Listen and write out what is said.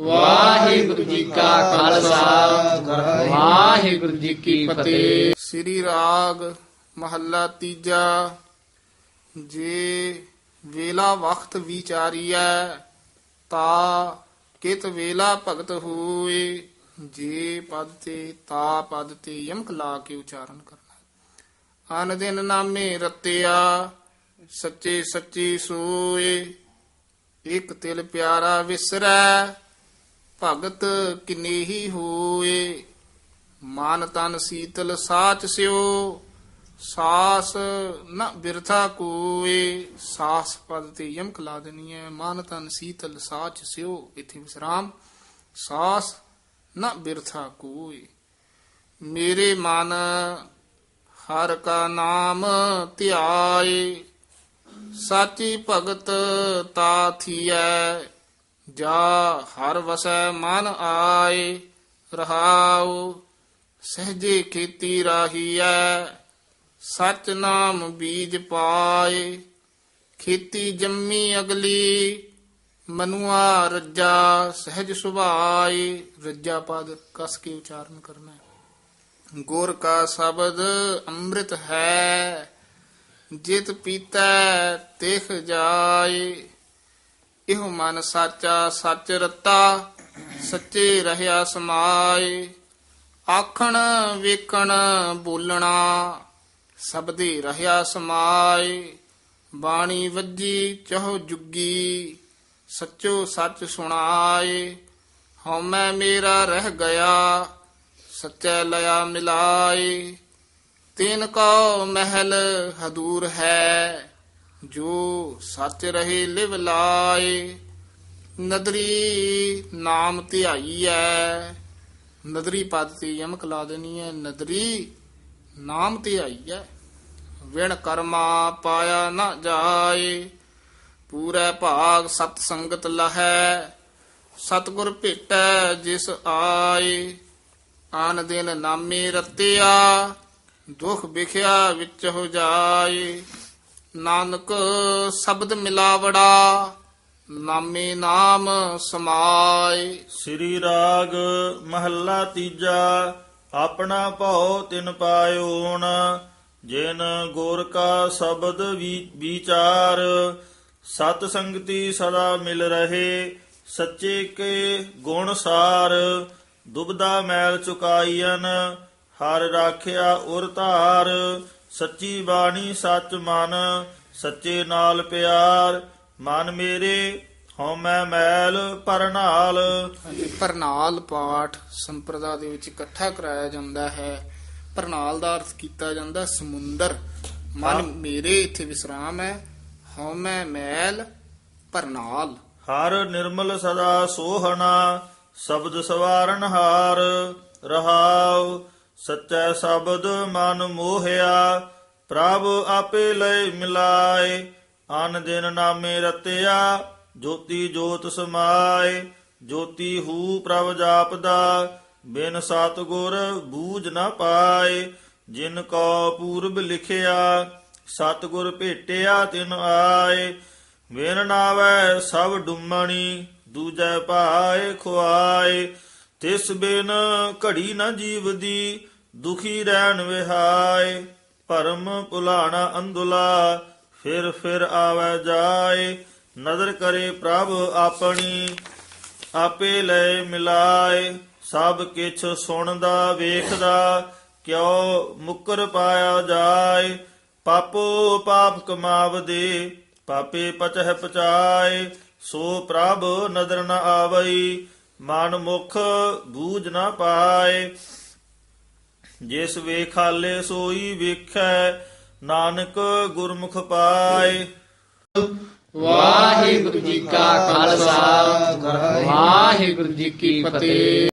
ਵਾਹਿਗੁਰੂ ਜੀ ਕਾ ਖਾਲਸਾ। ਵਾਹਿਗੁਰੂ ਜੀ ਕੀ ਫਤਿਹ। ਸ੍ਰੀ ਰਾਗ ਮਹੱਲਾ ਤੀਜਾ। ਜੇ ਵੇਲਾ ਵਖਤ ਵਿਚਾਰੀਐ, ਤਾ ਕਿਤ ਵੇਲਾ ਭਗਤ ਹੋਏ। ਜੇ ਪਦ ਤੇ, ਤਾ ਪਦ ਤੇ ਯਮਕ ਲਾ ਕੇ ਉਚਾਰਨ ਕਰਨਾ। ਅਨ ਦਿਨ ਨਾਮੇ ਰਤਿਆ, ਸੱਚੇ ਸੱਚੀ ਸੋਏ। ਇਕ ਤਿਲ ਪਿਆਰਾ ਵਿਸਰੈ, ਭਗਤ ਕਿਨੇਹੀ ਹੋਏ। ਮਨ ਤਨ ਸੀਤਲ ਸਾਚ ਸਿਓ, ਸਾਸ ਨ ਬਿਰਥਾ ਕੋਏ। ਸਾਸ ਪਦ ਤੇ ਯਮਕ ਲਾ ਦੇਣੀ ਹੈ ਮਨ ਤਨ ਸੀਤਲ ਸਾਚ ਸਿਓ। ਇਥੇ ਵਿਸਰਾਮ, ਸਾਸ ਨ ਬਿਰਥਾ ਕੋਏ। ਮੇਰੇ ਮਨ ਹਰ ਕਾ ਨਾਮ ਧਿਆਏ ਸਾਚੀ ਭਗਤ ਤਾ ਥੀਐ, ਜਾ ਹਰ ਵਸੈ ਮਨ ਆਏ, ਰਹਾਉ ਸਹਜੇ ਖੇਤੀ ਰਾਹੀਐ ਸਚ ਨਾਮ ਬੀਜ ਪਾਏ। ਖੇਤੀ ਜੰਮੀ ਅਗਲੀ, ਮਨੁਆ ਰੱਜਾ ਸਹਿਜ ਸੁਭਾਏ। ਰੱਜਾ ਪਦ ਕਸ ਕੇ ਉਚਾਰਨ ਕਰਨਾ ਗੁਰ ਕਾ ਸ਼ਬਦ ਅੰਮ੍ਰਿਤ ਹੈ ਜਿਤ ਪੀਤਾ ਤਿਖ ਜਾਏ, ਇਹੋ ਮਨ ਸਾਚਾ ਸੱਚ ਰਤਾ, ਸੱਚੇ ਰਹਿਆ ਸਮਾਏ। ਆਖਣ ਵੇਖਣ ਬੋਲਣਾ, ਸਬਦੇ ਰਹਿਆ ਸਮਾਏ। ਬਾਣੀ ਵੱਜੀ ਚਹੁ ਜੁਗੀ, ਸੱਚੋ ਸੱਚ ਸੁਣਾਏ। ਹਉਮੈ ਮੇਰਾ ਰਹਿ ਗਿਆ, ਸੱਚੈ ਲਿਆ ਮਿਲਾਏ। ਤਿਨ ਕੋ ਮਹਿਲ ਹਦੂਰ ਹੈ, ਜੋ ਸੱਚ ਰਹੇ ਲਿਵ ਲਾਏ। ਨਦਰੀ ਨਾਮ ਧਿਆਈਐ ਨਦਰੀ ਪਦ ਤੇ ਯਮਕ ਲਾ ਦੇਣੀ ਹੈ ਨਦਰੀ ਨਾਮ ਧਿਆਈਐ ਵਿਣ ਕਰਮਾ ਪਾਇਆ ਨਾ ਜਾਏ, ਪੂਰੇ ਭਾਗ ਸਤ ਸੰਗਤ ਲਹੈ। ਸਤਗੁਰ ਭੇਟੈ ਜਿਸ ਆਏ, ਆਨ ਦਿਨ ਨਾਮੇ ਰਤਿਆ ਦੁਖ ਵਿਖਿਆ ਵਿੱਚ ਹੋ ਜਾਏ। ਨਾਨਕ ਸ਼ਬਦ ਮਿਲਾਵੜਾ, ਨਾਮੇ ਨਾਮ ਸਮਾਏ। ਸ੍ਰੀ ਰਾਗ ਮਹੱਲਾ ਤੀਜਾ, ਆਪਣਾ ਭਉ ਤਿਨ ਪਾਇਓਣ ਜਿਨ ਗੁਰ ਕਾ ਸ਼ਬਦ ਵਿਚਾਰ, ਸਤ ਸੰਗਤੀ ਸਦਾ ਮਿਲ ਰਹੇ, ਸੱਚੇ ਕੇ ਗੁਣ ਸਾਰ, ਦੁਬਦਾ ਮੈਲ ਚੁਕਾਈਨ ਹਰ ਰਾਖਿਆ ਉਰ ਧਾਰ ਸੱਚੀ ਬਾਣੀ ਸੱਚ ਮਨ ਸੱਚੇ ਨਾਲ ਪਿਆਰ ਮਨ ਮੇਰੇ ਹਉਮੈ ਮੈਲ ਪਰਨਾਲ ਪਰਨਾਲ ਪਾਠ ਸੰਪਰਦਾ ਦੇ ਵਿੱਚ ਇਕੱਠਾ ਕਰਾਇਆ ਜਾਂਦਾ ਹੈ। ਪਰਨਾਲ ਦਾ ਅਰਥ ਕੀਤਾ ਜਾਂਦਾ ਸਮੁੰਦਰ। ਮਨ ਮੇਰੇ ਇੱਥੇ ਵਿਸਰਾਮ ਹੈ ਹਉਮੈ ਮੈਲ ਪਰਨਾਲ ਹਰ ਨਿਰਮਲ ਸਦਾ ਸੋਹਣਾ ਸ਼ਬਦ ਸਵਾਰਨ ਹਾਰ ਰਹਾਉ। ਸੱਚਾ ਸ਼ਬਦ ਮਨ ਮੋਹਿਆ, ਪ੍ਰਭ ਆਪੇ ਲੈ ਮਿਲਾਏ। ਅਨ ਦਿਨ ਨਾਮੇ ਰਤਿਆ, ਜੋਤੀ ਜੋਤ ਸਮਾਏ। ਜੋਤੀ ਹੂ ਪ੍ਰਭ ਜਾਪਦਾ, ਬਿਨ ਸਤਗੁਰ ਬੂਝ ਨਾ ਪਾਏ। ਜਿਨ ਕੋ ਪੂਰਬ ਲਿਖਿਆ, ਸਤਗੁਰ ਭੇਟਿਆ ਤਿਨ ਆਏ। ਵੇਨ ਨਾਵੈ ਸਭ ਡੁੰਮਣੀ, ਦੂਜੈ ਭਾਏ ਖੁਆਏ। ਤਿਸ ਬਿਨ ਘੜੀ ਨਾ ਜੀਵਦੀ ਦੁਖੀ ਰਹਿਣ ਵਿਹਾਏ, ਭਰਮ ਭੁਲਾਣਾ ਅੰਦੁਲਾ ਫਿਰ ਫਿਰ ਆਵੈ ਜਾਏ, ਨਦਰ ਕਰੇ ਪ੍ਰਭ ਆਪਣੀ, ਆਪੇ ਲੈ ਮਿਲਾਏ, ਸਭ ਕਿਛ ਸੁਣਦਾ, ਵੇਖਦਾ, ਕਿਉ ਮੁਕਰ ਪਾਇਆ ਜਾਏ, ਪਾਪੋ ਪਾਪ ਕਮਾਵਦੇ, ਪਾਪੇ ਪਚਹਿ ਪਚਾਏ, ਸੋ ਪ੍ਰਭ ਨਦਰ ਨ ਆਵਈ, ਮਨ ਮੁਖ ਬੂਝ ਨ ਪਾਏ। ਜਿਸ ਵੇਖਾਲੇ ਸੋਈ ਵੇਖੈ, ਨਾਨਕ ਗੁਰਮੁਖ ਪਾਏ। ਵਾਹਿਗੁਰੂ ਜੀ ਕਾ ਖਾਲਸਾ, ਵਾਹਿਗੁਰੂ ਜੀ ਕੀ ਫਤਿਹ।